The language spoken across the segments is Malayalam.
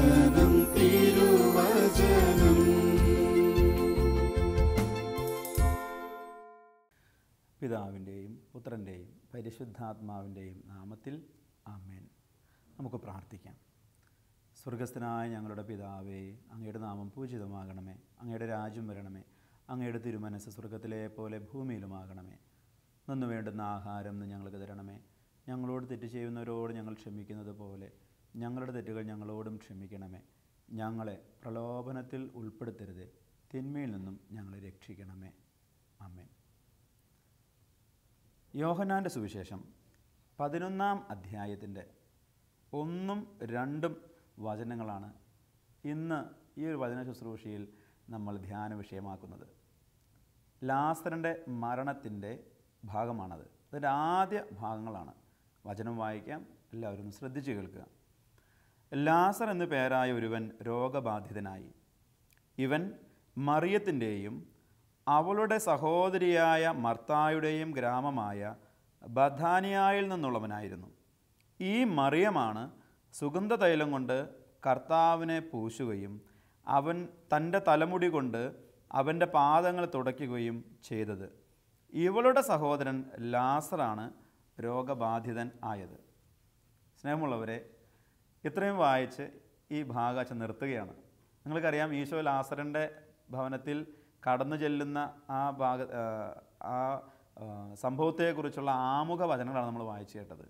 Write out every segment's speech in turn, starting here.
തിരുവചനം തിരുവചനം. പിതാവിന്റെയും പുത്രന്റെയും പരിശുദ്ധാത്മാവിന്റെയും നാമത്തിൽ ആമേൻ. നമുക്ക് പ്രാർത്ഥിക്കാം. സ്വർഗസ്ഥനായ ഞങ്ങളുടെ പിതാവേ അങ്ങയുടെ നാമം പൂജിതമാകണമേ. അങ്ങയുടെ രാജ്യം വരണമേ. അങ്ങയുടെ തിരുമനസ് സ്വർഗത്തിലെ പോലെ ഭൂമിയിലുമാകണമേ. നന്നു വേണ്ടുന്ന ആഹാരം ഞങ്ങൾക്ക് തരണമേ. ഞങ്ങളോട് തെറ്റ് ചെയ്യുന്നവരോട് ഞങ്ങൾ ക്ഷമിക്കുന്നത് പോലെ ഞങ്ങളുടെ തെറ്റുകൾ ഞങ്ങളോടും ക്ഷമിക്കണമേ. ഞങ്ങളെ പ്രലോഭനത്തിൽ ഉൾപ്പെടുത്തരുത്. തിന്മയിൽ നിന്നും ഞങ്ങളെ രക്ഷിക്കണമേ. ആമേൻ. യോഹനാന്റെ സുവിശേഷം പതിനൊന്നാം അധ്യായത്തിന്റെ ഒന്നും രണ്ടും വചനങ്ങളാണ് ഇന്ന് ഈ ഒരു വചന ശുശ്രൂഷയിൽ നമ്മൾ ധ്യാന വിഷയമാക്കുന്നത്. ലാസറിന്റെ മരണത്തിന്റെ ഭാഗമാണത്. അതിന്റെ ആദ്യ ഭാഗങ്ങളാണ്. വചനം വായിക്കാം. എല്ലാവരും ശ്രദ്ധിച്ച് കേൾക്കുക. ലാസർ എന്നു പേരായ ഒരുവൻ രോഗബാധിതനായി. ഇവൻ മറിയത്തിന്റെയും അവളുടെ സഹോദരിയായ മർത്തായുടെയും ഗ്രാമമായ ബഥാനിയായിൽ നിന്നുള്ളവനായിരുന്നു. ഈ മറിയമാണ് സുഗന്ധ തൈലം കൊണ്ട് കർത്താവിനെ പൂശുകയും അവൻ തന്റെ തലമുടി കൊണ്ട് അവന്റെ പാദങ്ങൾ തുടയ്ക്കുകയും ചെയ്തത്. ഇവളുടെ സഹോദരൻ ലാസറാണ് രോഗബാധിതൻ ആയത്. സ്നേഹമുള്ളവരെ ഇത്രയും വായിച്ച് ഈ ഭാഗം അച്ഛൻ നിർത്തുകയാണ്. നിങ്ങൾക്കറിയാം ഈശോ ലാസറിന്റെ ഭവനത്തിൽ കടന്നു ചെല്ലുന്ന ആ ഭാഗ ആ, സംഭവത്തെക്കുറിച്ചുള്ള ആമുഖ വചനങ്ങളാണ് നമ്മൾ വായിച്ചു കേട്ടത്.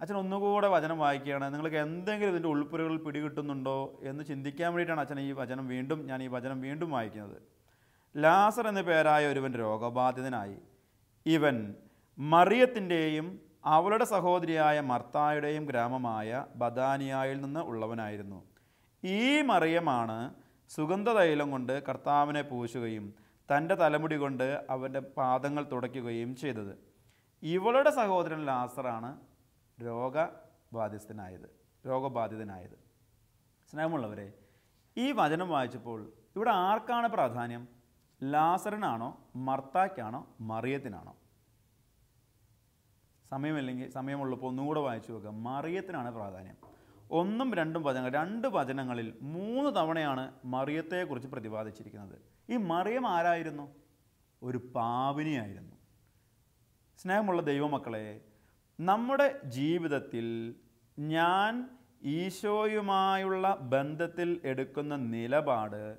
അച്ഛൻ ഒന്നുകൂടെ വചനം വായിക്കുകയാണ്. നിങ്ങൾക്ക് എന്തെങ്കിലും ഇതിന്റെ ഉൾപ്പുരകൾ പിടികിട്ടുന്നുണ്ടോ എന്ന് ചിന്തിക്കാൻ വേണ്ടിയിട്ടാണ് അച്ഛൻ ഈ വചനം വീണ്ടും ഞാൻ ഈ വചനം വീണ്ടും വായിക്കുന്നത്. ലാസർ എന്ന പേരായ ഒരുവൻ രോഗബാധിതനായി. ഇവൻ മറിയത്തിന്റെയും അവളുടെ സഹോദരിയായ മർത്തായുടെയും ഗ്രാമമായ ബദാനിയായിൽ നിന്ന് ഉള്ളവനായിരുന്നു. ഈ മറിയമാണ് സുഗന്ധതൈലം കൊണ്ട് കർത്താവിനെ പൂശുകയും തന്റെ തലമുടി കൊണ്ട് അവന്റെ പാദങ്ങൾ തുടയ്ക്കുകയും ചെയ്തത്. ഇവളുടെ സഹോദരൻ ലാസറാണ് രോഗബാധിതനായത് രോഗബാധിതനായത്. സ്നേഹമുള്ളവരെ ഈ വചനം വായിച്ചപ്പോൾ ഇവിടെ ആർക്കാണ് പ്രാധാന്യം? ലാസറിനാണോ മർത്താക്കാണോ മറിയത്തിനാണോ? സമയമില്ലെങ്കിൽ സമയമുള്ളപ്പോൾ ഒന്നുകൂടെ വായിച്ചു നോക്കുക മറിയത്തിനാണ് പ്രാധാന്യം. ഒന്നും രണ്ടും വചനങ്ങൾ രണ്ട് വചനങ്ങളിൽ മൂന്ന് തവണയാണ് മറിയത്തെക്കുറിച്ച് പ്രതിപാദിച്ചിരിക്കുന്നത്. ഈ മറിയം ആരായിരുന്നു? ഒരു പാവിനിയായിരുന്നു. സ്നേഹമുള്ള ദൈവമക്കളെ നമ്മുടെ ജീവിതത്തിൽ ഞാൻ ഈശോയുമായുള്ള ബന്ധത്തിൽ എടുക്കുന്ന നിലപാട്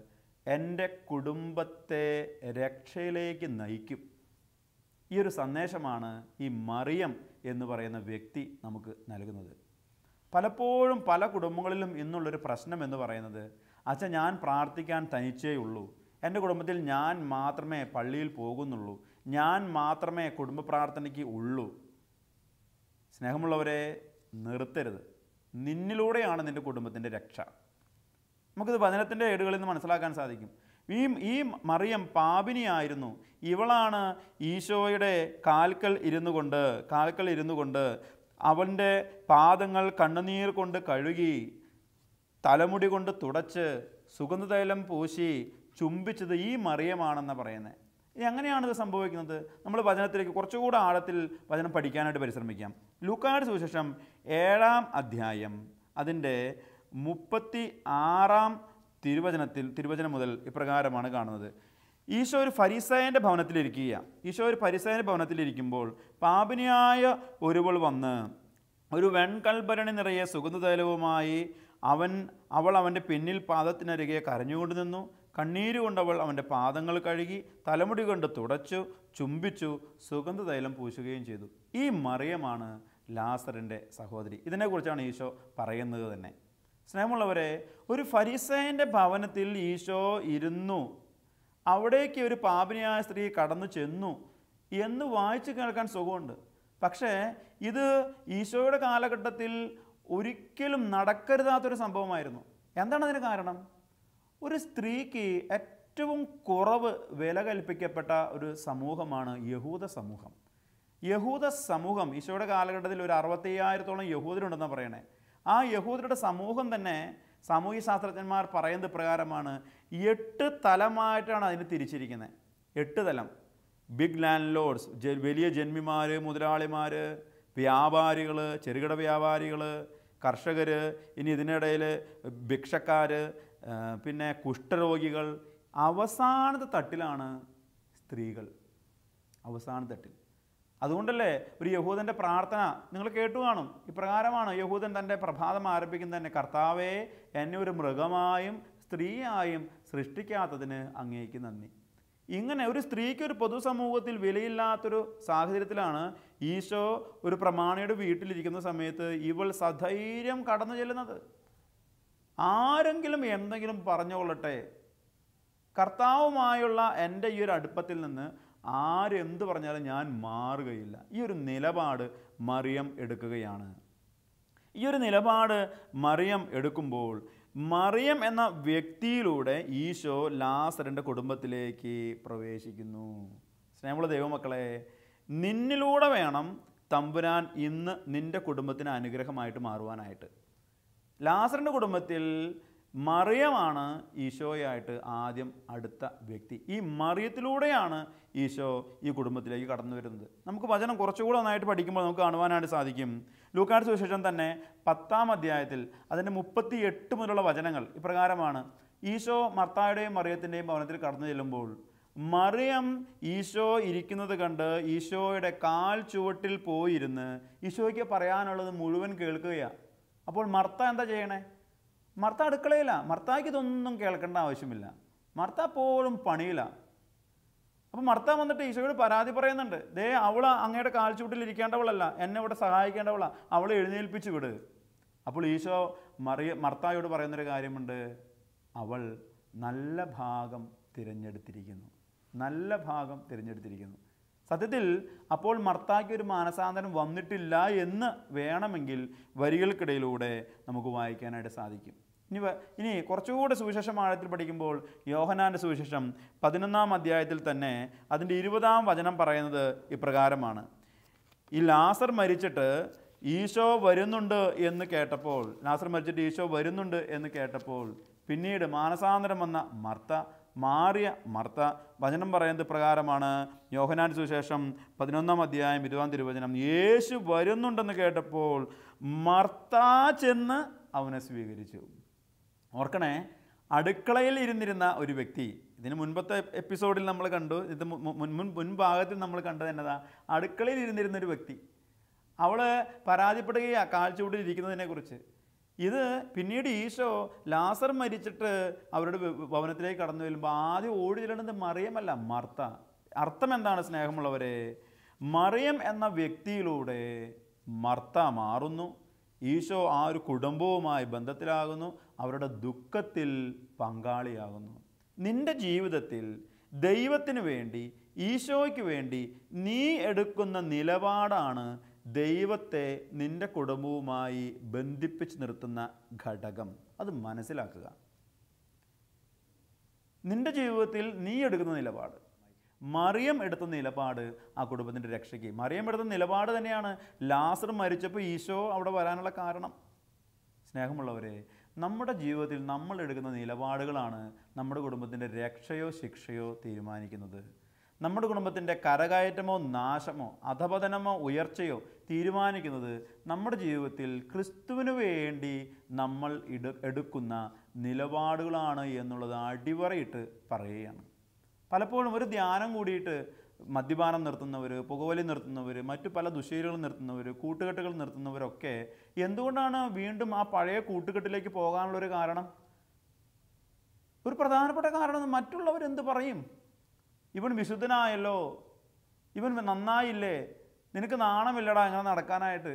എന്റെ കുടുംബത്തെ രക്ഷയിലേക്ക് നയിക്കും. ഈ ഒരു സന്ദേശമാണ് ഈ മറിയം എന്ന് പറയുന്ന വ്യക്തി നമുക്ക് നൽകുന്നത്. പലപ്പോഴും പല കുടുംബങ്ങളിലും ഇന്നുള്ളൊരു പ്രശ്നം എന്ന് പറയുന്നത് അച്ഛൻ ഞാൻ പ്രാർത്ഥിക്കാൻ തനിച്ചേ ഉള്ളൂ. എന്റെ കുടുംബത്തിൽ ഞാൻ മാത്രമേ പള്ളിയിൽ പോകുന്നുള്ളൂ. ഞാൻ മാത്രമേ കുടുംബ പ്രാർത്ഥനയ്ക്ക് ഉള്ളൂ. സ്നേഹമുള്ളവരെ നിർത്തരുത്. നിന്നിലൂടെയാണ് നിന്റെ കുടുംബത്തിന്റെ രക്ഷ. നമുക്കിത് വചനത്തിന്റെ ഏടുകളിൽ നിന്ന് മനസ്സിലാക്കാൻ സാധിക്കും. ഈ ഈ മറിയം പാപിനിയായിരുന്നു. ഇവളാണ് ഈശോയുടെ കാൽക്കൽ ഇരുന്നു കൊണ്ട് കാൽക്കൽ ഇരുന്നു കൊണ്ട് അവന്റെ പാദങ്ങൾ കണ്ണുനീർ കൊണ്ട് കഴുകി തലമുടി കൊണ്ട് തുടച്ച് സുഗന്ധതൈലം പൂശി ചുംബിച്ചത് ഈ മറിയമാണെന്ന് പറയുന്നത് ഇനി ഇത് സംഭവിക്കുന്നത്. നമ്മൾ വചനത്തിലേക്ക് കുറച്ചുകൂടെ ആഴത്തിൽ വചനം പഠിക്കാനായിട്ട് പരിശ്രമിക്കാം. ലൂക്കാട് സുവിശേഷം ഏഴാം അധ്യായം അതിന്റെ മുപ്പത്തി ആറാം തിരുവചനത്തിൽ തിരുവചനം മുതൽ ഇപ്രകാരമാണ് കാണുന്നത്. ഈശോ ഒരു ഫരിസയന്റെ ഭവനത്തിലിരിക്കുക ഈശോ ഒരു ഫരിസയന്റെ ഭവനത്തിലിരിക്കുമ്പോൾ പാപിനിയായ ഒരുവൾ വന്ന് ഒരു വെൺകൽഭരണി നിറയെ സുഗന്ധതൈലവുമായി അവൻ അവൾ അവന്റെ പിന്നിൽ പാദത്തിനരികെ കരഞ്ഞുകൊണ്ട് നിന്നു. കണ്ണീര് കൊണ്ടവൾ അവന്റെ പാദങ്ങൾ കഴുകി തലമുടി കൊണ്ട് തുടച്ചു ചുംബിച്ചു സുഗന്ധതൈലം പൂശുകയും ചെയ്തു. ഈ മറിയമാണ് ലാസറിന്റെ സഹോദരി. ഇതിനെക്കുറിച്ചാണ് ഈശോ പറയുന്നത് തന്നെ. സ്നേഹമുള്ളവരെ ഒരു ഫരിസേന്റെ ഭവനത്തിൽ ഈശോ ഇരുന്നു. അവിടേക്ക് ഒരു പാപനിയായ സ്ത്രീ കടന്നു ചെന്നു. എന്ന് വായിച്ചു കേൾക്കാൻ സുഖമുണ്ട്. പക്ഷേ ഇത് ഈശോയുടെ കാലഘട്ടത്തിൽ ഒരിക്കലും നടക്കരുതാത്തൊരു സംഭവമായിരുന്നു. എന്താണ് അതിന് കാരണം? ഒരു സ്ത്രീക്ക് ഏറ്റവും കുറവ് വില കൽപ്പിക്കപ്പെട്ട ഒരു സമൂഹമാണ് യഹൂദ സമൂഹം. യഹൂദ സമൂഹം ഈശോയുടെ കാലഘട്ടത്തിൽ ഒരു അറുപത്തയ്യായിരത്തോളം യഹൂദരുണ്ടെന്നാണ് പറയണേ. ആ യഹൂദരുടെ സമൂഹം തന്നെ സാമൂഹ്യ ശാസ്ത്രജ്ഞന്മാർ പറയുന്നത് പ്രകാരമാണ് എട്ട് തലമായിട്ടാണ് അതിന് തിരിച്ചിരിക്കുന്നത് എട്ട് തലം. ബിഗ് ലാൻഡ് ലോഡ്സ് വലിയ ജന്മിമാർ മുതലാളിമാർ വ്യാപാരികൾ ചെറുകിട വ്യാപാരികൾ കർഷകർ ഇനി ഇതിനിടയിൽ ഭിക്ഷക്കാർ പിന്നെ കുഷ്ഠരോഗികൾ. അവസാനത്തെ തട്ടിലാണ് സ്ത്രീകൾ. അവസാന തട്ടിൽ. അതുകൊണ്ടല്ലേ ഒരു യഹൂദന്റെ പ്രാർത്ഥന നിങ്ങൾ കേട്ടു കാണും. ഇപ്രകാരമാണ് യഹൂദൻ തന്റെ പ്രഭാതം ആരംഭിക്കുന്നത് തന്നെ. കർത്താവേ എന്നെ ഒരു മൃഗമായും സ്ത്രീയായും സൃഷ്ടിക്കാത്തതിന് അങ്ങേക്ക് നന്ദി. ഇങ്ങനെ ഒരു സ്ത്രീക്ക് ഒരു പൊതുസമൂഹത്തിൽ വിലയില്ലാത്തൊരു സാഹചര്യത്തിലാണ് ഈശോ ഒരു പ്രമാണിയുടെ വീട്ടിലിരിക്കുന്ന സമയത്ത് ഇവൾ സധൈര്യം കടന്നു ചെല്ലുന്നത്. ആരെങ്കിലും എന്തെങ്കിലും പറഞ്ഞുകൊള്ളട്ടെ. കർത്താവുമായുള്ള എന്റെ ഈ ഒരു അടുപ്പത്തിൽ നിന്ന് ആരെന്ത് പറഞ്ഞാലും ഞാൻ മാറുകയില്ല. ഈ ഒരു നിലപാട് മറിയം എടുക്കുകയാണ്. ഈ ഒരു നിലപാട് മറിയം എടുക്കുമ്പോൾ മറിയം എന്ന വ്യക്തിയിലൂടെ ഈശോ ലാസറിന്റെ കുടുംബത്തിലേക്ക് പ്രവേശിക്കുന്നു. സ്നേഹമുള്ള ദൈവമക്കളെ നിന്നിലൂടെ വേണം തമ്പുരാൻ ഇന്ന് നിന്റെ കുടുംബത്തിന് അനുഗ്രഹമായിട്ട് മാറുവാനായിട്ട്. ലാസറിന്റെ കുടുംബത്തിൽ മറിയമാണ് ഈശോയായിട്ട് ആദ്യം അടുത്ത വ്യക്തി. ഈ മറിയത്തിലൂടെയാണ് ഈശോ ഈ കുടുംബത്തിലേക്ക് കടന്നു വരുന്നത്. നമുക്ക് വചനം കുറച്ചുകൂടെ നന്നായിട്ട് പഠിക്കുമ്പോൾ നമുക്ക് കാണുവാനായിട്ട് സാധിക്കും. ലൂക്കാട് സുവിശേഷം തന്നെ പത്താം അധ്യായത്തിൽ അതിന്റെ മുപ്പത്തി എട്ട് മുതലുള്ള വചനങ്ങൾ ഇപ്രകാരമാണ്. ഈശോ മർത്തായുടെയും മറിയത്തിന്റെയും ഭവനത്തിൽ കടന്നു ചെല്ലുമ്പോൾ മറിയം ഈശോ ഇരിക്കുന്നത് കണ്ട് ഈശോയുടെ കാൽ ചുവട്ടിൽ പോയിരുന്ന് ഈശോയ്ക്ക് പറയാനുള്ളത് മുഴുവൻ കേൾക്കുകയാണ് അപ്പോൾ മർത്ത എന്താ ചെയ്യണേ? മർത്ത അടുക്കളയില്ല മർത്താക്ക് ഇതൊന്നും കേൾക്കേണ്ട ആവശ്യമില്ല. മർത്ത പോലും പണിയിലാണ് അപ്പോൾ മർത്ത വന്നിട്ട് ഈശോയോട് പരാതി പറയുന്നുണ്ട്. ദേ അവൾ അങ്ങയുടെ കാൽച്ചൂട്ടിൽ ഇരിക്കേണ്ടവളല്ല എന്നെ ഇവിടെ സഹായിക്കേണ്ടവള. അവളെ എഴുന്നേൽപ്പിച്ച് വിട്. അപ്പോൾ ഈശോ മറിയ മർത്തായോട് പറയുന്നൊരു കാര്യമുണ്ട്. അവൾ നല്ല ഭാഗം തിരഞ്ഞെടുത്തിരിക്കുന്നു. നല്ല ഭാഗം തിരഞ്ഞെടുത്തിരിക്കുന്നു. സത്യത്തിൽ അപ്പോൾ മർത്താക്ക് ഒരു മാനസാന്തരം വന്നിട്ടില്ല എന്ന് വേണമെങ്കിൽ വരികൾക്കിടയിലൂടെ നമുക്ക് വായിക്കാനായിട്ട് സാധിക്കും. ഇനി ഇനി കുറച്ചുകൂടെ സുവിശേഷം ആഴത്തിൽ പഠിക്കുമ്പോൾ യോഹനാന്റെ സുവിശേഷം പതിനൊന്നാം അധ്യായത്തിൽ തന്നെ അതിന്റെ ഇരുപതാം വചനം പറയുന്നത് ഇപ്രകാരമാണ്. ഈ ലാസർ മരിച്ചിട്ട് ഈശോ വരുന്നുണ്ട് എന്ന് കേട്ടപ്പോൾ ലാസർ മരിച്ചിട്ട് ഈശോ വരുന്നുണ്ട് എന്ന് കേട്ടപ്പോൾ പിന്നീട് മാനസാന്തരം വന്ന മർത്ത മാറിയ മർത്ത വചനം പറയുന്നത് പ്രകാരമാണ് യോഹനാൻ സുശേഷം പതിനൊന്നാം അധ്യായം ഇരുപതാം തിരുവചനം യേശു വരുന്നുണ്ടെന്ന് കേട്ടപ്പോൾ മർത്ത ചെന്ന് അവനെ സ്വീകരിച്ചു. ഓർക്കണേ അടുക്കളയിൽ ഇരുന്നിരുന്ന ഒരു വ്യക്തി ഇതിന് മുൻപത്തെ എപ്പിസോഡിൽ നമ്മൾ കണ്ടു ഇത് മുൻ മുൻ മുൻഭാഗത്തിൽ നമ്മൾ കണ്ടത് എന്നതാ അടുക്കളയിൽ ഇരുന്നിരുന്ന ഒരു വ്യക്തി അവൾ പരാതിപ്പെടുകയാണ് കാഴ്ചവിട്ടിരിക്കുന്നതിനെക്കുറിച്ച് ഇത് പിന്നീട് ഈശോ ലാസർ മരിച്ചിട്ട് അവരുടെ ഭവനത്തിലേക്ക് കടന്നു വരുമ്പോൾ ആദ്യം ഓടി ചെല്ലുന്നത് മറിയമല്ല മർത്ത. അർത്ഥം എന്താണ് സ്നേഹമുള്ളവരെ? മറിയം എന്ന വ്യക്തിയിലൂടെ മർത്ത മാറുന്നു ഈശോ ആ ഒരു കുടുംബവുമായി ബന്ധത്തിലാകുന്നു അവരുടെ ദുഃഖത്തിൽ പങ്കാളിയാകുന്നു. നിന്റെ ജീവിതത്തിൽ ദൈവത്തിന് വേണ്ടി ഈശോയ്ക്ക് വേണ്ടി നീ എടുക്കുന്ന നിലപാടാണ് ദൈവത്തെ നിന്റെ കുടുംബവുമായി ബന്ധിപ്പിച്ച് നിർത്തുന്ന ഘടകം. അത് മനസ്സിലാക്കുക. നിന്റെ ജീവിതത്തിൽ നീ എടുക്കുന്ന നിലപാട്. മറിയം എടുത്ത നിലപാട് ആ കുടുംബത്തിന്റെ രക്ഷയ്ക്ക്. മറിയം എടുത്ത നിലപാട് തന്നെയാണ് ലാസർ മരിച്ചപ്പോൾ ഈശോ അവിടെ വരാനുള്ള കാരണം. സ്നേഹമുള്ളവരെ നമ്മുടെ ജീവിതത്തിൽ നമ്മൾ എടുക്കുന്ന നിലപാടുകളാണ് നമ്മുടെ കുടുംബത്തിന്റെ രക്ഷയോ ശിക്ഷയോ തീരുമാനിക്കുന്നത്. നമ്മുടെ കുടുംബത്തിന്റെ കരകയറ്റമോ നാശമോ അധപതനമോ ഉയർച്ചയോ തീരുമാനിക്കുന്നത് നമ്മുടെ ജീവിതത്തിൽ ക്രിസ്തുവിന് വേണ്ടി നമ്മൾ ഇട എടുക്കുന്ന നിലപാടുകളാണ് എന്നുള്ളത് അടിവറയിട്ട് പറയുകയാണ്. പലപ്പോഴും ഒരു ധ്യാനം കൂടിയിട്ട് മദ്യപാനം നിർത്തുന്നവർ പുകവലി നിർത്തുന്നവർ മറ്റു പല ദുശീലുകൾ നിർത്തുന്നവർ കൂട്ടുകെട്ടുകൾ നിർത്തുന്നവരൊക്കെ എന്തുകൊണ്ടാണ് വീണ്ടും ആ പഴയ കൂട്ടുകെട്ടിലേക്ക് പോകാനുള്ളൊരു കാരണം? ഒരു പ്രധാനപ്പെട്ട കാരണം മറ്റുള്ളവർ മറ്റുള്ളവരെന്ത് പറയും? ഇവൻ വിശുദ്ധനായല്ലോ ഇവൻ നന്നായില്ലേ നിനക്ക് നാണമില്ലടാ അങ്ങനെ നടക്കാനായിട്ട്.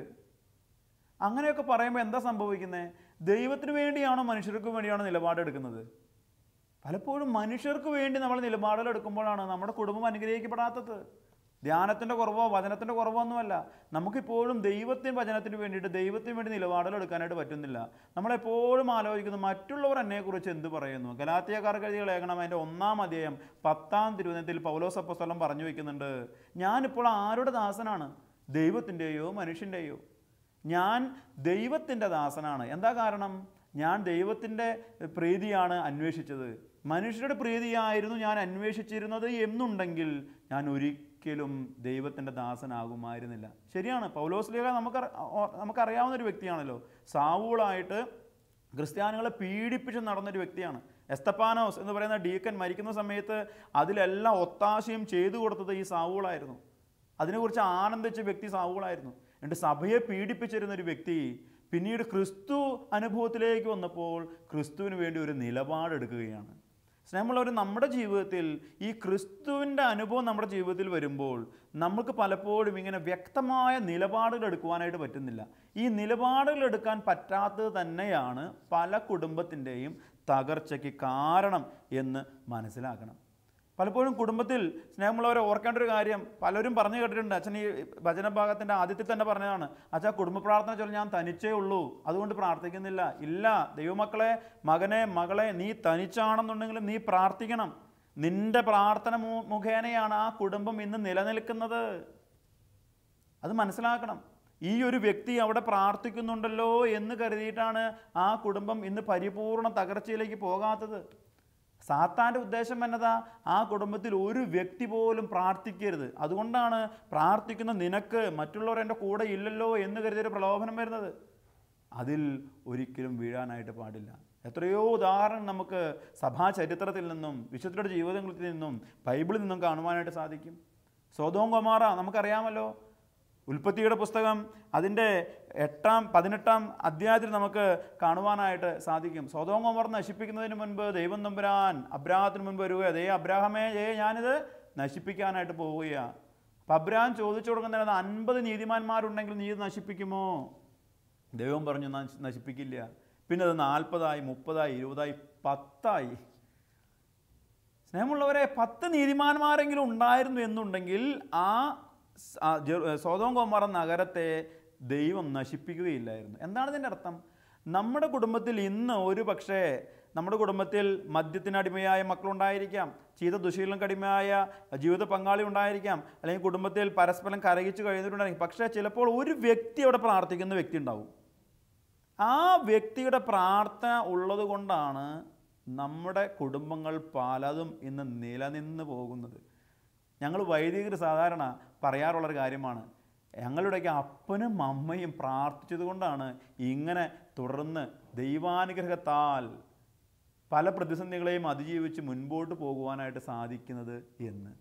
അങ്ങനെയൊക്കെ പറയുമ്പോൾ എന്താ സംഭവിക്കുന്നത് ദൈവത്തിന് വേണ്ടിയാണോ മനുഷ്യർക്ക് വേണ്ടിയാണോ നിലപാടെടുക്കുന്നത്? പലപ്പോഴും മനുഷ്യർക്ക് വേണ്ടി നമ്മൾ നിലപാടുകൾ എടുക്കുമ്പോഴാണ് നമ്മുടെ കുടുംബം അനുഗ്രഹിക്കപ്പെടാത്തത്. ധ്യാനത്തിന്റെ കുറവോ വചനത്തിന്റെ കുറവോ ഒന്നുമല്ല. നമുക്കിപ്പോഴും ദൈവത്തിന് വചനത്തിന് വേണ്ടിയിട്ട് ദൈവത്തിന് വേണ്ടി നിലപാടുകൾ എടുക്കാനായിട്ട് പറ്റുന്നില്ല. നമ്മളെപ്പോഴും ആലോചിക്കുന്നത് മറ്റുള്ളവർ എന്നെക്കുറിച്ച് എന്ത് പറയുന്നു? ഗലാത്തിയക്കാർക്ക് എഴുതിയ ലേഖനം അതിന്റെ ഒന്നാം അധ്യായം പത്താം തിരുവനന്തപുരത്തിൽ പൗലോസ് അപ്പസ്തലം പറഞ്ഞു വയ്ക്കുന്നുണ്ട്. ഞാനിപ്പോൾ ആരുടെ ദാസനാണ്? ദൈവത്തിന്റെയോ മനുഷ്യന്റെയോ? ഞാൻ ദൈവത്തിന്റെ ദാസനാണ്. എന്താ കാരണം? ഞാൻ ദൈവത്തിന്റെ പ്രീതിയാണ് അന്വേഷിച്ചത്. മനുഷ്യരുടെ പ്രീതിയായിരുന്നു ഞാൻ അന്വേഷിച്ചിരുന്നത് എന്നുണ്ടെങ്കിൽ ഞാൻ ഒരിക്കലും ദൈവത്തിന്റെ ദാസനാകുമായിരുന്നില്ല. ശരിയാണ്. പൗലോസ്ലിഹ നമുക്ക് നമുക്കറിയാവുന്ന ഒരു വ്യക്തിയാണല്ലോ. സാവൂളായിട്ട് ക്രിസ്ത്യാനികളെ പീഡിപ്പിച്ച് നടന്നൊരു വ്യക്തിയാണ്. എസ്തപ്പാനോസ് എന്ന് പറയുന്ന ഡീക്കൻ മരിക്കുന്ന സമയത്ത് അതിലെല്ലാം ഒത്താശയും ചെയ്തു കൊടുത്തത് ഈ സാവൂളായിരുന്നു. അതിനെക്കുറിച്ച് ആനന്ദിച്ച വ്യക്തി സാവൂളായിരുന്നു. എന്നിട്ട് സഭയെ പീഡിപ്പിച്ചിരുന്ന ഒരു വ്യക്തി പിന്നീട് ക്രിസ്തു അനുഭവത്തിലേക്ക് വന്നപ്പോൾ ക്രിസ്തുവിന് വേണ്ടി ഒരു നിലപാടെടുക്കുകയാണ്. സ്നേഹമുള്ളവർ നമ്മുടെ ജീവിതത്തിൽ ഈ ക്രിസ്തുവിന്റെ അനുഭവം നമ്മുടെ ജീവിതത്തിൽ വരുമ്പോൾ നമുക്ക് പലപ്പോഴും ഇങ്ങനെ വ്യക്തമായ നിലപാടുകൾ എടുക്കുവാനായിട്ട് പറ്റുന്നില്ല. ഈ നിലപാടുകൾ എടുക്കാൻ പറ്റാത്തത് തന്നെയാണ് പല കുടുംബത്തിന്റെയും തകർച്ചയ്ക്ക് കാരണം എന്ന് മനസ്സിലാക്കണം. പലപ്പോഴും കുടുംബത്തിൽ സ്നേഹമുള്ളവരെ ഓർക്കേണ്ട ഒരു കാര്യം പലരും പറഞ്ഞു കേട്ടിട്ടുണ്ട്. അച്ഛൻ ഈ ഭജനഭാഗത്തിന്റെ ആദ്യത്തിൽ തന്നെ പറഞ്ഞതാണ് അച്ഛാ കുടുംബ പ്രാർത്ഥന ചൊല്ലി ഞാൻ തനിച്ചേ ഉള്ളൂ. അതുകൊണ്ട് പ്രാർത്ഥിക്കുന്നില്ല. ഇല്ല ദൈവമക്കളെ മകനെ മകളെ നീ തനിച്ചാണെന്നുണ്ടെങ്കിലും നീ പ്രാർത്ഥിക്കണം. നിന്റെ പ്രാർത്ഥന മുഖേനയാണ് ആ കുടുംബം ഇന്ന് നിലനിൽക്കുന്നത്. അത് മനസ്സിലാക്കണം. ഈ ഒരു വ്യക്തി അവിടെ പ്രാർത്ഥിക്കുന്നുണ്ടല്ലോ എന്ന് കരുതിയിട്ടാണ് ആ കുടുംബം ഇന്ന് പരിപൂർണ തകർച്ചയിലേക്ക് പോകാത്തത്. സാത്താന്റെ ഉദ്ദേശം എന്നതാ? ആ കുടുംബത്തിൽ ഒരു വ്യക്തി പോലും പ്രാർത്ഥിക്കരുത്. അതുകൊണ്ടാണ് പ്രാർത്ഥിക്കുന്ന നിനക്ക് മറ്റുള്ളവർ എന്റെ കൂടെ ഇല്ലല്ലോ എന്ന് കരുതിയൊരു പ്രലോഭനം വരുന്നത്. അതിൽ ഒരിക്കലും വീഴാനായിട്ട് പാടില്ല. എത്രയോ ഉദാഹരണം നമുക്ക് സഭാ ചരിത്രത്തിൽ നിന്നും വിശുദ്ധരുടെ ജീവിതങ്ങളിൽ നിന്നും ബൈബിളിൽ നിന്നും കാണുവാനായിട്ട് സാധിക്കും. സ്വതവും കുമാറ നമുക്കറിയാമല്ലോ ഉൽപ്പത്തിയുടെ പുസ്തകം അതിന്റെ എട്ടാം പതിനെട്ടാം അധ്യായത്തിൽ നമുക്ക് കാണുവാനായിട്ട് സാധിക്കും. സ്വതോങ്ങോമർ നശിപ്പിക്കുന്നതിന് മുൻപ് ദൈവം തമ്പുരാൻ അബ്രാഹത്തിന് മുൻപ് വരിക. അതേ അബ്രാഹമേ ഏ ഞാനിത് നശിപ്പിക്കാനായിട്ട് പോവുകയാണ് അപ്പം അബ്രാഹം ചോദിച്ചു കൊടുക്കുന്നത് അൻപത് നീതിമാന്മാരുണ്ടെങ്കിൽ നീ ഇത് നശിപ്പിക്കുമോ? ദൈവം പറഞ്ഞു "നശ്- നശിപ്പിക്കില്ല. പിന്നെ അത് നാൽപ്പതായി മുപ്പതായി ഇരുപതായി പത്തായി. സ്നേഹമുള്ളവരെ പത്ത് നീതിമാന്മാരെങ്കിലും ഉണ്ടായിരുന്നു എന്നുണ്ടെങ്കിൽ ആ സോതോം കോമാറ നഗരത്തെ ദൈവം നശിപ്പിക്കുകയില്ലായിരുന്നു. എന്താണ് ഇതിന്റെ അർത്ഥം? നമ്മുടെ കുടുംബത്തിൽ ഇന്ന് ഒരു പക്ഷേ നമ്മുടെ കുടുംബത്തിൽ മദ്യത്തിനടിമയായ മക്കളുണ്ടായിരിക്കാം ചീത ദുശീലം കടിമയായ ജീവിത പങ്കാളി ഉണ്ടായിരിക്കാം അല്ലെങ്കിൽ കുടുംബത്തിൽ പരസ്പരം കരകിച്ച് കഴിയുന്നവരുണ്ടായിരിക്കും. പക്ഷേ ചിലപ്പോൾ ഒരു വ്യക്തി അവിടെ പ്രാർത്ഥിക്കുന്ന വ്യക്തി ഉണ്ടാവും. ആ വ്യക്തിയുടെ പ്രാർത്ഥന ഉള്ളത് കൊണ്ടാണ് നമ്മുടെ കുടുംബങ്ങൾ പലതും ഇന്ന് നിലനിന്ന് പോകുന്നത്. ഞങ്ങൾ വൈദികർ സാധാരണ പറയാറുള്ളൊരു കാര്യമാണ് ഞങ്ങളുടെയൊക്കെ അപ്പനും അമ്മയും പ്രാർത്ഥിച്ചതുകൊണ്ടാണ് ഇങ്ങനെ തുടർന്ന് ദൈവാനുഗ്രഹത്താൽ പല പ്രതിസന്ധികളെയും അതിജീവിച്ച് മുൻപോട്ട് പോകുവാനായിട്ട് സാധിക്കുന്നത് എന്ന്.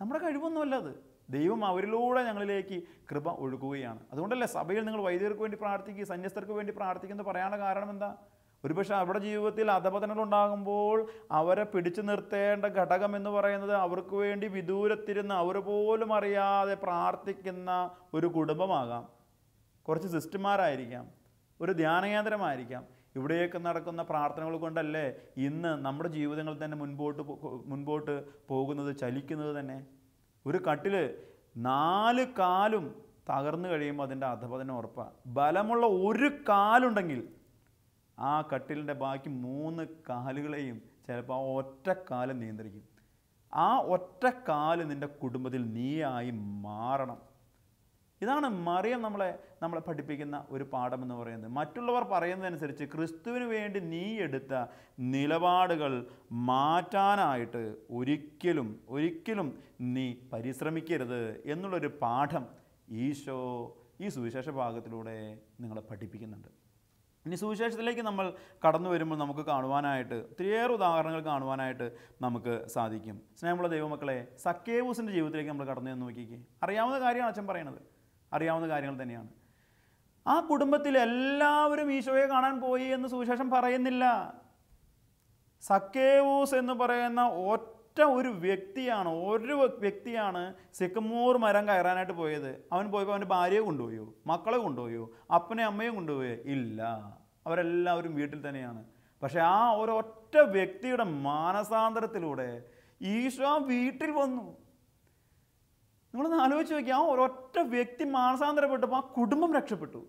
നമ്മുടെ കഴിവൊന്നുമല്ല അത്. ദൈവം അവരിലൂടെ ഞങ്ങളിലേക്ക് കൃപ ഒഴുകുകയാണ്. അതുകൊണ്ടല്ലേ സഭയിൽ നിങ്ങൾ വൈദികർക്ക് വേണ്ടി പ്രാർത്ഥിക്കുക സന്യസ്തർക്ക് വേണ്ടി പ്രാർത്ഥിക്കുന്നത് പറയാനുള്ള കാരണം എന്താ? ഒരുപക്ഷെ അവരുടെ ജീവിതത്തിൽ അധപതനങ്ങൾ ഉണ്ടാകുമ്പോൾ അവരെ പിടിച്ചു നിർത്തേണ്ട ഘടകം എന്ന് പറയുന്നത് അവർക്ക് വേണ്ടി വിദൂരത്തിരുന്ന് അവർ പോലും അറിയാതെ പ്രാർത്ഥിക്കുന്ന ഒരു കുടുംബമാകാം. കുറച്ച് സിസ്റ്റർമാരായിരിക്കാം ഒരു ധ്യാനകേന്ദ്രമായിരിക്കാം. ഇവിടെയൊക്കെ നടക്കുന്ന പ്രാർത്ഥനകൾ കൊണ്ടല്ലേ ഇന്ന് നമ്മുടെ ജീവിതങ്ങൾ തന്നെ മുൻപോട്ട് മുൻപോട്ട് പോകുന്നത് ചലിക്കുന്നത് തന്നെ? ഒരു കട്ടിൽ നാല് കാലും തകർന്നു കഴിയുമ്പോൾ അതിന്റെ അധപതനം ഉറപ്പാണ് ബലമുള്ള ഒരു കാലുണ്ടെങ്കിൽ ആ കട്ടിലിന്റെ ബാക്കി മൂന്ന് കാലുകളെയും ചിലപ്പോൾ ആ കാലം നിയന്ത്രിക്കും. ആ ഒറ്റ കാൽ നിന്റെ കുടുംബത്തിൽ നീയായി മാറണം. ഇതാണ് മറിയം നമ്മളെ നമ്മളെ പഠിപ്പിക്കുന്ന ഒരു പാഠം എന്ന് പറയുന്നത്. മറ്റുള്ളവർ പറയുന്നതനുസരിച്ച് ക്രിസ്തുവിന് വേണ്ടി നീ എടുത്ത നിലപാടുകൾ മാറ്റാനായിട്ട് ഒരിക്കലും ഒരിക്കലും നീ പരിശ്രമിക്കരുത് എന്നുള്ളൊരു പാഠം ഈശോ ഈ സുവിശേഷ ഭാഗത്തിലൂടെ നിങ്ങളെ പഠിപ്പിക്കുന്നുണ്ട്. ഇനി സുവിശേഷത്തിലേക്ക് നമ്മൾ കടന്നു വരുമ്പോൾ നമുക്ക് കാണുവാനായിട്ട് ഒത്തിരിയേറെ ഉദാഹരണങ്ങൾ കാണുവാനായിട്ട് നമുക്ക് സാധിക്കും. സ്നേഹമുള്ള ദൈവമക്കളെ സക്കേവൂസിന്റെ ജീവിതത്തിലേക്ക് നമ്മൾ കടന്നു ചെന്ന് നോക്കിക്കേ. അറിയാവുന്ന കാര്യമാണ് അച്ഛൻ പറയണത്. അറിയാവുന്ന കാര്യങ്ങൾ തന്നെയാണ്. ആ കുടുംബത്തിൽ എല്ലാവരും ഈശോയെ കാണാൻ പോയി എന്ന് സുവിശേഷം പറയുന്നില്ല. സക്കേവൂസ് എന്ന് പറയുന്ന ഒറ്റ ഒരു വ്യക്തിയാണ് ഒരു വ്യക്തിയാണ് സിക്കമൂർ മരം കയറാനായിട്ട് പോയത്. അവൻ പോയപ്പോൾ അവന്റെ ഭാര്യയെ കൊണ്ടുപോയോ? മക്കളെ കൊണ്ടുപോയോ? അപ്പനെ അമ്മയും കൊണ്ടുപോയോ? ഇല്ല. അവരെല്ലാവരും വീട്ടിൽ തന്നെയാണ്. പക്ഷേ ആ ഒരൊറ്റ വ്യക്തിയുടെ മാനസാന്തരത്തിലൂടെ ഈശോ വീട്ടിൽ വന്നു. നിങ്ങളൊന്ന് ആലോചിച്ച് നോക്കി ആ ഒരൊറ്റ വ്യക്തി മാനസാന്തരപ്പെട്ടപ്പോൾ ആ കുടുംബം രക്ഷപ്പെട്ടു.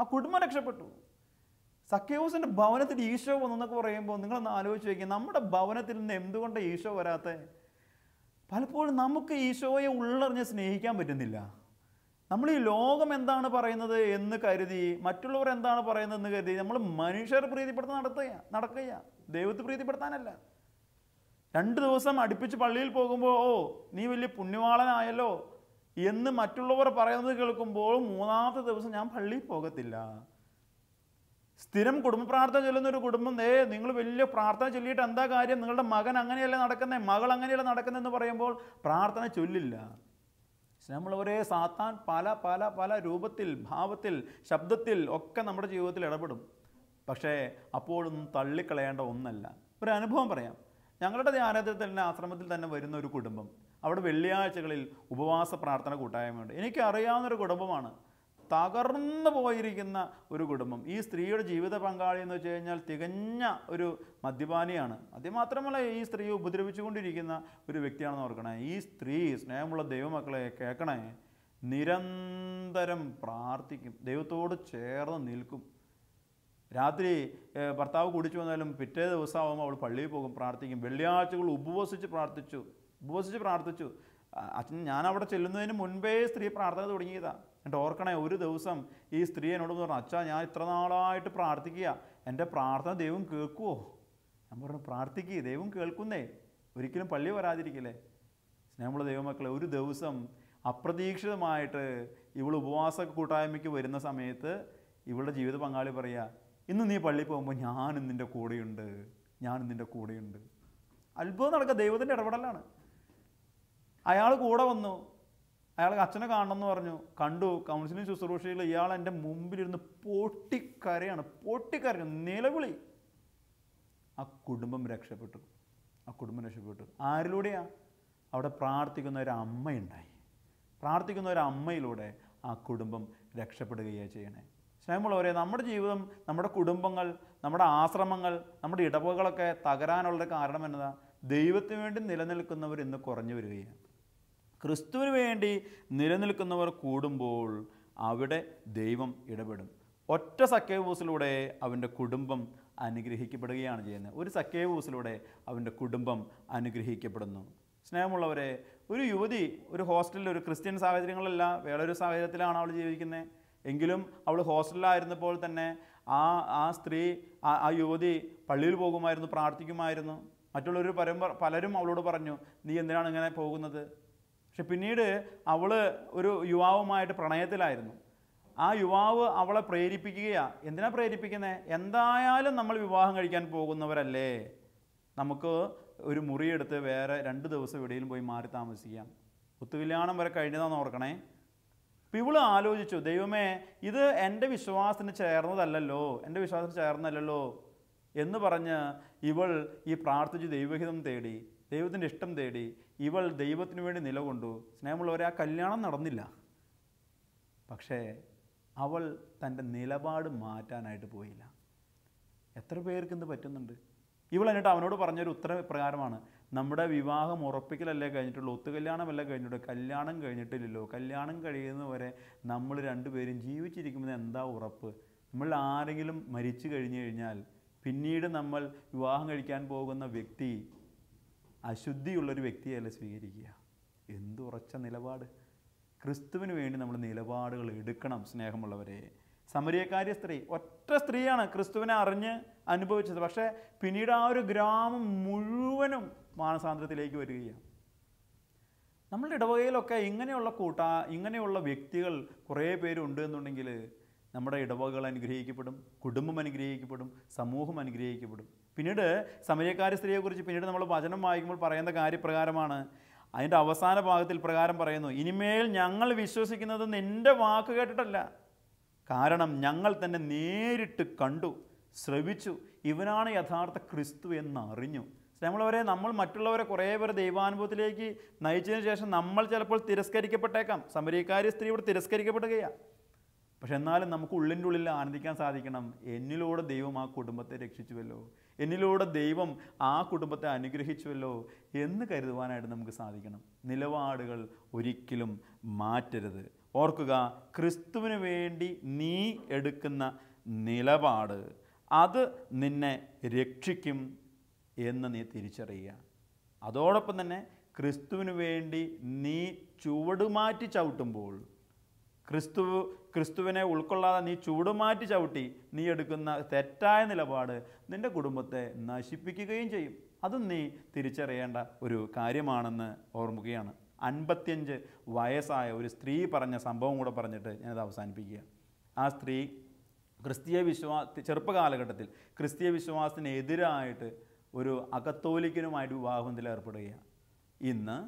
ആ കുടുംബം രക്ഷപ്പെട്ടു. സഖ്യവൂസിന്റെ ഭവനത്തിൽ ഈശോ വന്നു എന്നൊക്കെ പറയുമ്പോൾ നിങ്ങളൊന്ന് ആലോചിച്ച് നോക്കി നമ്മുടെ ഭവനത്തിൽ നിന്ന് എന്തുകൊണ്ട് ഈശോ വരാത്തെ? പലപ്പോഴും നമുക്ക് ഈശോയെ ഉള്ളറിഞ്ഞ് സ്നേഹിക്കാൻ പറ്റുന്നില്ല. നമ്മൾ ഈ ലോകം എന്താണ് പറയുന്നത് എന്ന് കരുതി മറ്റുള്ളവർ എന്താണ് പറയുന്നത് എന്ന് കരുതി നമ്മൾ മനുഷ്യർ പ്രീതിപ്പെടുത്താൻ നടത്തുക നടക്കുക ദൈവത്തെ പ്രീതിപ്പെടുത്താനല്ല. രണ്ട് ദിവസം അടുപ്പിച്ച് പള്ളിയിൽ പോകുമ്പോൾ ഓ നീ വലിയ പുണ്യവാളനായല്ലോ എന്ന് മറ്റുള്ളവർ പറയുന്നത് കേൾക്കുമ്പോൾ മൂന്നാമത്തെ ദിവസം ഞാൻ പള്ളിയിൽ പോകത്തില്ല. സ്ഥിരം കുടുംബ പ്രാർത്ഥന ചൊല്ലുന്ന ഒരു കുടുംബം ഏ നിങ്ങൾ വലിയ പ്രാർത്ഥന ചൊല്ലിയിട്ട് എന്താ കാര്യം? നിങ്ങളുടെ മകൻ അങ്ങനെയല്ല നടക്കുന്നത് മകൾ അങ്ങനെയല്ല നടക്കുന്നതെന്ന് പറയുമ്പോൾ പ്രാർത്ഥന ചൊല്ലില്ല. നമ്മൾ ഒരേ സാത്താൻ പല പല പല രൂപത്തിൽ ഭാവത്തിൽ ശബ്ദത്തിൽ ഒക്കെ നമ്മുടെ ജീവിതത്തിൽ ഇടപെടും. പക്ഷേ അപ്പോഴൊന്നും തള്ളിക്കളയേണ്ട ഒന്നല്ല. ഒരു അനുഭവം പറയാം. ഞങ്ങളുടെ ധ്യാനത്തിൽ തന്നെ ആശ്രമത്തിൽ തന്നെ വരുന്ന ഒരു കുടുംബം. അവിടെ വെള്ളിയാഴ്ചകളിൽ ഉപവാസ പ്രാർത്ഥന കൂട്ടായ്മയുണ്ട്. എനിക്കറിയാവുന്നൊരു കുടുംബമാണ്. തകർന്നു പോയിരിക്കുന്ന ഒരു കുടുംബം. ഈ സ്ത്രീയുടെ ജീവിത പങ്കാളി എന്ന് വെച്ച് കഴിഞ്ഞാൽ തികഞ്ഞ ഒരു മദ്യപാനിയാണ്. അത് മാത്രമല്ല ഈ സ്ത്രീയെ ഉപദ്രവിച്ചുകൊണ്ടിരിക്കുന്ന ഒരു വ്യക്തിയാണെന്ന് ഓർക്കണേ. ഈ സ്ത്രീ സ്നേഹമുള്ള ദൈവമക്കളെ കേൾക്കണേ നിരന്തരം പ്രാർത്ഥിക്കും ദൈവത്തോട് ചേർന്ന് നിൽക്കും. രാത്രി ഭർത്താവ് കുടിച്ചു വന്നാലും പിറ്റേ ദിവസമാകുമ്പോൾ അവൾ പള്ളിയിൽ പോകും പ്രാർത്ഥിക്കും. വെള്ളിയാഴ്ചകൾ ഉപവസിച്ച് പ്രാർത്ഥിച്ചു ഉപവസിച്ച് പ്രാർത്ഥിച്ചു. അച്ഛൻ ഞാൻ അവിടെ ചെല്ലുന്നതിന് മുൻപേ സ്ത്രീ പ്രാർത്ഥന തുടങ്ങിയതാ. എന്നിട്ട് ഓർക്കണേ ഒരു ദിവസം ഈ സ്ത്രീ എന്നോട് പറഞ്ഞു അച്ഛാ ഞാൻ ഇത്ര നാളായിട്ട് പ്രാർത്ഥിക്കുക. എന്റെ പ്രാർത്ഥന ദൈവം കേൾക്കുമോ ഞാൻ പറഞ്ഞു പ്രാർത്ഥിക്കുക ദൈവം കേൾക്കുന്നേ. ഒരിക്കലും പള്ളി വരാതിരിക്കില്ലേ. സ്നേഹമുള്ള ദൈവമക്കളെ ഒരു ദിവസം അപ്രതീക്ഷിതമായിട്ട് ഇവൾ ഉപവാസ കൂട്ടായ്മയ്ക്ക് വരുന്ന സമയത്ത് ഇവളുടെ ജീവിത പങ്കാളി പറയുക ഇന്ന് നീ പള്ളി പോകുമ്പോൾ ഞാൻ നിന്റെ കൂടെയുണ്ട്. ഞാൻ നിന്റെ കൂടെയുണ്ട്. അത്ഭുതം നടക്കുക ദൈവത്തിന്റെ ഇടപെടലാണ്. അയാൾ കൂടെ വന്നു. അയാൾക്ക് അച്ഛനെ കാണണമെന്ന് പറഞ്ഞു. കണ്ടു. കൗൺസിലിംഗ് ശുശ്രൂഷയിൽ ഇയാൾ എന്റെ മുമ്പിലിരുന്ന് പൊട്ടിക്കരയാണ്. പൊട്ടിക്കരയാണ്. നിലവിളി. ആ കുടുംബം രക്ഷപ്പെട്ടു. ആ കുടുംബം രക്ഷപ്പെട്ടു. ആരിലൂടെയാ? അവിടെ പ്രാർത്ഥിക്കുന്ന ഒരു അമ്മയുണ്ടായി. പ്രാർത്ഥിക്കുന്ന ഒരു അമ്മയിലൂടെ ആ കുടുംബം രക്ഷപ്പെടുകയാണ് ചെയ്യണേ. സ്നേഹമുള്ളവരെ നമ്മുടെ ജീവിതം നമ്മുടെ കുടുംബങ്ങൾ നമ്മുടെ ആശ്രമങ്ങൾ നമ്മുടെ ഇടവകളൊക്കെ തകരാനുള്ള കാരണം എന്നതാ. ദൈവത്തിന് വേണ്ടി നിലനിൽക്കുന്നവർ ഇന്ന് കുറഞ്ഞു വരികയാണ്. ക്രിസ്തുവിന് വേണ്ടി നിലനിൽക്കുന്നവർ കൂടുമ്പോൾ അവിടെ ദൈവം ഇടപെടും. ഒറ്റ സക്കേവൂസിലൂടെ അവന്റെ കുടുംബം അനുഗ്രഹിക്കപ്പെടുകയാണ് ചെയ്യുന്നത്. ഒരു സക്കേവൂസിലൂടെ അവന്റെ കുടുംബം അനുഗ്രഹിക്കപ്പെടുന്നു. സ്നേഹമുള്ളവരെ ഒരു യുവതി ഒരു ഹോസ്റ്റലിൽ ഒരു ക്രിസ്ത്യൻ സാഹചര്യങ്ങളല്ല വേറൊരു സാഹചര്യത്തിലാണ് അവൾ ജീവിക്കുന്നത്. എങ്കിലും അവൾ ഹോസ്റ്റലിലായിരുന്നപ്പോൾ തന്നെ ആ ആ സ്ത്രീ ആ ആ യുവതി പള്ളിയിൽ പോകുമായിരുന്നു പ്രാർത്ഥിക്കുമായിരുന്നു. മറ്റുള്ളവർ പരമ്പ പലരും അവളോട് പറഞ്ഞു നീ എന്തിനാണ് ഇങ്ങനെ പോകുന്നത്? പക്ഷെ പിന്നീട് അവൾ ഒരു യുവാവുമായിട്ട് പ്രണയത്തിലായിരുന്നു. ആ യുവാവ് അവളെ പ്രേരിപ്പിക്കുകയാണ് എന്തിനാ പ്രേരിപ്പിക്കുന്നത് എന്തായാലും നമ്മൾ വിവാഹം കഴിക്കാൻ പോകുന്നവരല്ലേ? നമുക്ക് ഒരു മുറിയെടുത്ത് വേറെ രണ്ട് ദിവസം എവിടെയും പോയി മാറി താമസിക്കാം. ഒത്തുകല്യാണം വരെ കഴിഞ്ഞതാന്ന് ഓർക്കണേ. അപ്പം ഇവൾ ആലോചിച്ചു ദൈവമേ ഇത് എന്റെ വിശ്വാസത്തിന് ചേർന്നതല്ലല്ലോ. എന്റെ വിശ്വാസത്തിന് ചേർന്നല്ലല്ലോ എന്ന് പറഞ്ഞ് ഇവൾ ഈ പ്രാർത്ഥിച്ച് ദൈവഹിതം തേടി. ദൈവത്തിന്റെ ഇഷ്ടം തേടി ഇവൾ ദൈവത്തിന് വേണ്ടി നിലകൊണ്ടു. സ്നേഹമുള്ളവരെ ആ കല്യാണം നടന്നില്ല. പക്ഷേ അവൾ തന്റെ നിലപാട് മാറ്റാനായിട്ട് പോയില്ല. എത്ര പേർക്ക് ഇന്ന് പറ്റുന്നുണ്ട്? ഇവൾ എന്നിട്ട് അവനോട് പറഞ്ഞൊരു ഉത്തര പ്രകാരമാണ് നമ്മുടെ വിവാഹം ഉറപ്പിക്കലല്ലേ കഴിഞ്ഞിട്ടുള്ളൂ ഒത്തുകല്യാണമല്ല കഴിഞ്ഞിട്ടുള്ളൂ കല്യാണം കഴിഞ്ഞിട്ടില്ലല്ലോ. കല്യാണം കഴിയുന്നവരെ നമ്മൾ രണ്ടുപേരും ജീവിച്ചിരിക്കുന്നത് എന്താ ഉറപ്പ്? നമ്മൾ ആരെങ്കിലും മരിച്ചു കഴിഞ്ഞു കഴിഞ്ഞാൽ പിന്നീട് നമ്മൾ വിവാഹം കഴിക്കാൻ പോകുന്ന വ്യക്തി അശുദ്ധിയുള്ളൊരു വ്യക്തിയല്ല സ്വീകരിക്കുക? എന്തുറച്ച നിലപാട്. ക്രിസ്തുവിന് വേണ്ടി നമ്മൾ നിലപാടുകൾ എടുക്കണം സ്നേഹമുള്ളവരെ. സമരിയക്കാരി സ്ത്രീ ഒറ്റ സ്ത്രീയാണ് ക്രിസ്തുവിനെ അറിഞ്ഞ് അനുഭവിച്ചത്. പക്ഷേ പിന്നീട് ആ ഒരു ഗ്രാമം മുഴുവനും മാനസാന്തരത്തിലേക്ക് വരികയാണ്. നമ്മളുടെ ഇടവകയിലൊക്കെ ഇങ്ങനെയുള്ള കൂട്ട ഇങ്ങനെയുള്ള വ്യക്തികൾ കുറേ പേരുണ്ട് എന്നുണ്ടെങ്കിൽ നമ്മുടെ ഇടവകകൾ അനുഗ്രഹിക്കപ്പെടും കുടുംബം അനുഗ്രഹിക്കപ്പെടും സമൂഹം അനുഗ്രഹിക്കപ്പെടും. പിന്നീട് സമയക്കാരി സ്ത്രീയെക്കുറിച്ച് പിന്നീട് നമ്മൾ വചനം വായിക്കുമ്പോൾ പറയുന്ന കാര്യപ്രകാരമാണ്. അതിന്റെ അവസാന ഭാഗത്തിൽ പ്രകാരം പറയുന്നു ഇനിമേൽ ഞങ്ങൾ വിശ്വസിക്കുന്നത് നിന്റെ വാക്ക് കേട്ടിട്ടല്ല. കാരണം ഞങ്ങൾ തന്നെ നേരിട്ട് കണ്ടു ശ്രവിച്ചു. ഇവനാണ് യഥാർത്ഥ ക്രിസ്തു എന്നറിഞ്ഞു. നമ്മളവരെ നമ്മൾ മറ്റുള്ളവരെ കുറേ പേർ ദൈവാനുഭവത്തിലേക്ക് നയിച്ചതിന് ശേഷം നമ്മൾ ചിലപ്പോൾ തിരസ്കരിക്കപ്പെട്ടേക്കാം. സമരീക്കാരി സ്ത്രീ ഇവിടെ തിരസ്കരിക്കപ്പെടുകയാണ് പക്ഷെ എന്നാലും നമുക്ക് ഉള്ളിന്റെ ഉള്ളിൽ ആനന്ദിക്കാൻ സാധിക്കണം. എന്നിലൂടെ ദൈവം ആ കുടുംബത്തെ രക്ഷിച്ചുവല്ലോ. എന്നിലൂടെ ദൈവം ആ കുടുംബത്തെ അനുഗ്രഹിച്ചുവല്ലോ എന്ന് കരുതുവാനായിട്ട് നമുക്ക് സാധിക്കണം. നിലപാടുകൾ ഒരിക്കലും മാറ്റരുത്. ഓർക്കുക ക്രിസ്തുവിന് വേണ്ടി നീ എടുക്കുന്ന നിലപാട് അത് നിന്നെ രക്ഷിക്കും എന്ന് നീ തിരിച്ചറിയുക. അതോടൊപ്പം തന്നെ ക്രിസ്തുവിന് വേണ്ടി നീ ചുവടുമാറ്റി ചവിട്ടുമ്പോൾ ക്രിസ്തു ക്രിസ്തുവിനെ ഉൾക്കൊള്ളാതെ നീ ചൂടുമാറ്റി ചവിട്ടി നീ എടുക്കുന്ന തെറ്റായ നിലപാട് നിന്റെ കുടുംബത്തെ നശിപ്പിക്കുകയും ചെയ്യും. അതും നീ തിരിച്ചറിയേണ്ട ഒരു കാര്യമാണെന്ന് ഓർമ്മിക്കുകയാണ്. അൻപത്തിയഞ്ച് വയസ്സായ ഒരു സ്ത്രീ പറഞ്ഞ സംഭവം കൂടെ പറഞ്ഞിട്ട് ഞാനത് അവസാനിപ്പിക്കുക. ആ സ്ത്രീ ക്രിസ്തീയ വിശ്വാ ചെറുപ്പകാലഘട്ടത്തിൽ ക്രിസ്തീയ വിശ്വാസത്തിന് എതിരായിട്ട് ഒരു അകത്തോലിക്കനുമായിട്ട് വിവാഹത്തിൽ ഏർപ്പെടുകയാണ്. ഇന്ന്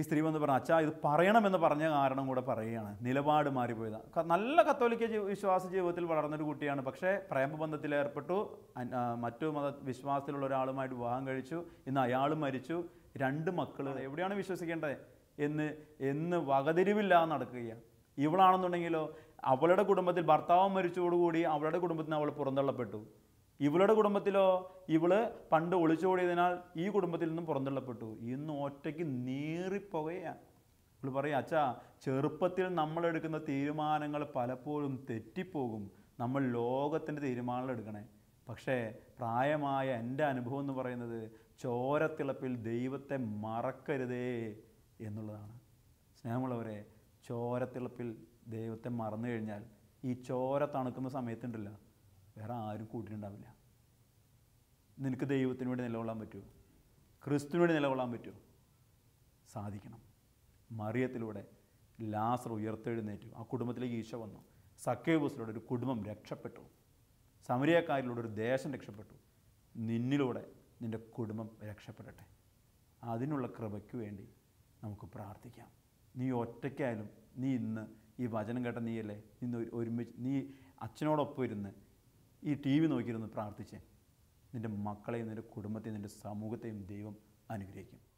ഈ സ്ത്രീ വന്ന് പറഞ്ഞു അച്ഛാ ഇത് പറയണമെന്ന് പറഞ്ഞ കാരണം കൂടെ പറയുകയാണ്. നിലപാട് മാറിപ്പോയതാണ് നല്ല കത്തോലിക്ക വിശ്വാസ ജീവിതത്തിൽ വളർന്നൊരു കുട്ടിയാണ്. പക്ഷേ പ്രേമബന്ധത്തിൽ ഏർപ്പെട്ടു മറ്റു മത വിശ്വാസത്തിലുള്ള ഒരാളുമായിട്ട് വിവാഹം കഴിച്ചു. ഇന്ന് അയാൾ മരിച്ചു. രണ്ട് മക്കൾ എവിടെയാണ് വിശ്വസിക്കേണ്ടത്? എന്ന് എന്ന് വകതിരിവില്ലാതെ നടക്കുകയാണ്. ഇവളാണെന്നുണ്ടെങ്കിലോ അവളുടെ കുടുംബത്തിൽ ഭർത്താവ് മരിച്ചതോടുകൂടി അവളുടെ കുടുംബത്തിൽ നിന്ന് അവൾ പുറന്തള്ളപ്പെട്ടു. ഇവളുടെ കുടുംബത്തിലോ ഇവൾ പണ്ട് ഒളിച്ചോടിയതിനാൽ ഈ കുടുംബത്തിൽ നിന്നും പുറന്തള്ളപ്പെട്ടു. ഇന്ന് ഒറ്റയ്ക്ക് നീറിപ്പോകുകയാണ് ഇവൾ പറയും അച്ഛാ ചെറുപ്പത്തിൽ നമ്മൾ എടുക്കുന്ന തീരുമാനങ്ങൾ പലപ്പോഴും തെറ്റിപ്പോകും. നമ്മൾ ലോകത്തിന്റെ തീരുമാനങ്ങൾ എടുക്കണേ. പക്ഷേ പ്രായമായ എന്റെ അനുഭവം എന്ന് പറയുന്നത് ചോരത്തിളപ്പിൽ ദൈവത്തെ മറക്കരുതേ എന്നുള്ളതാണ്. സ്നേഹമുള്ളവരെ ചോരത്തിളപ്പിൽ ദൈവത്തെ മറന്നു കഴിഞ്ഞാൽ ഈ ചോര തണുക്കുന്ന സമയത്തുണ്ടല്ലോ വേറെ ആരും കൂട്ടിയിട്ടുണ്ടാവില്ല നിനക്ക് ദൈവത്തിന് വേണ്ടി നിലകൊള്ളാൻ പറ്റുമോ? ക്രിസ്തുവിന് വേണ്ടി നിലകൊള്ളാൻ പറ്റുമോ? സാധിക്കണം. മറിയത്തിലൂടെ ലാസർ ഉയർത്തെഴുന്നേറ്റു. ആ കുടുംബത്തിലേക്ക് ഈശോ വന്നു. സക്കേബൂസിലൂടെ ഒരു കുടുംബം രക്ഷപ്പെട്ടു. സമരിയക്കാരിലൂടെ ഒരു ദേശം രക്ഷപ്പെട്ടു. നിന്നിലൂടെ നിന്റെ കുടുംബം രക്ഷപ്പെടട്ടെ. അതിനുള്ള കൃപയ്ക്ക് വേണ്ടി നമുക്ക് പ്രാർത്ഥിക്കാം. നീ ഒറ്റയ്ക്കായാലും നീ ഇന്ന് ഈ വചനം കേട്ട നീയല്ലേ? ഇന്ന് ഒരുമിച്ച് നീ അച്ഛനോടൊപ്പം ഇരുന്ന് ഈ ടി വി നോക്കിയിരുന്ന് പ്രാർത്ഥിച്ചേ. നിന്റെ മക്കളെയും നിന്റെ കുടുംബത്തെയും നിന്റെ സമൂഹത്തെയും ദൈവം അനുഗ്രഹിക്കും.